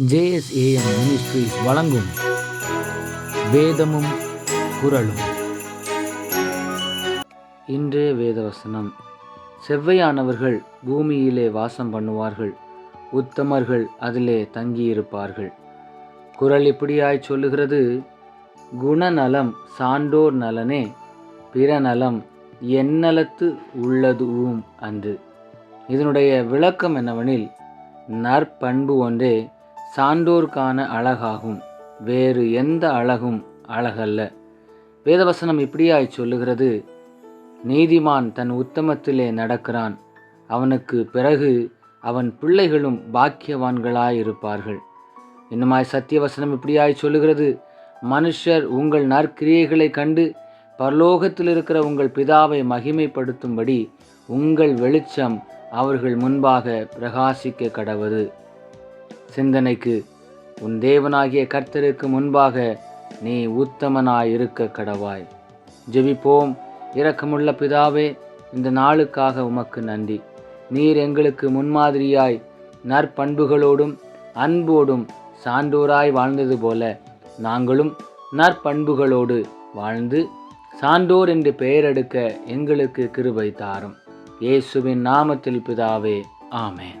JSAM ministries வழங்கும் வேதமும் குரலும் இன்றைய வேதவசனம். செவ்வையானவர்கள் பூமியிலே வாசம் பண்ணுவார்கள். உத்தமர்கள் அதிலே தங்கியிருப்பார்கள். குரல் இப்படியாய் சொல்லுகிறது. குணநலம் சான்றோர் நலனே பிறநலம் எந்நலத்து உள்ளதுவும் அன்று. இதனுடைய விளக்கம் என்னவெனில் நற்பண்பு ஒன்றே சான்றோர்க்கான அழகாகும். வேறு எந்த அழகும் அழகல்ல. வேதவசனம் இப்படியாய் சொல்லுகிறது? நீதிமான் தன் உத்தமத்திலே நடக்கிறான். அவனுக்கு பிறகு அவன் பிள்ளைகளும் பாக்கியவான்களாயிருப்பார்கள். இன்னுமாய் சத்தியவசனம் இப்படியாய் சொல்லுகிறது? மனுஷர் உங்கள் நற்கிரியைகளை கண்டு பரலோகத்தில் இருக்கிற உங்கள் பிதாவை மகிமைப்படுத்தும்படி உங்கள் வெளிச்சம் அவர்கள் முன்பாக பிரகாசிக்க கடவது. சிந்தனைக்கு உன் தேவனாகிய கர்த்தருக்கு முன்பாக நீ உத்தமனாயிருக்க கடவாய். ஜெபிப்போம். இரக்கமுள்ள பிதாவே இந்த நாளுக்காக உமக்கு நன்றி. நீர் எங்களுக்கு முன்மாதிரியாய் நற்பண்புகளோடும் அன்போடும் சான்றோராய் வாழ்ந்தது போல நாங்களும் நற்பண்புகளோடு வாழ்ந்து சான்றோர் என்று பெயரெடுக்க எங்களுக்கு கிருபை தாரும். இயேசுவின் நாமத்தில் பிதாவே ஆமேன்.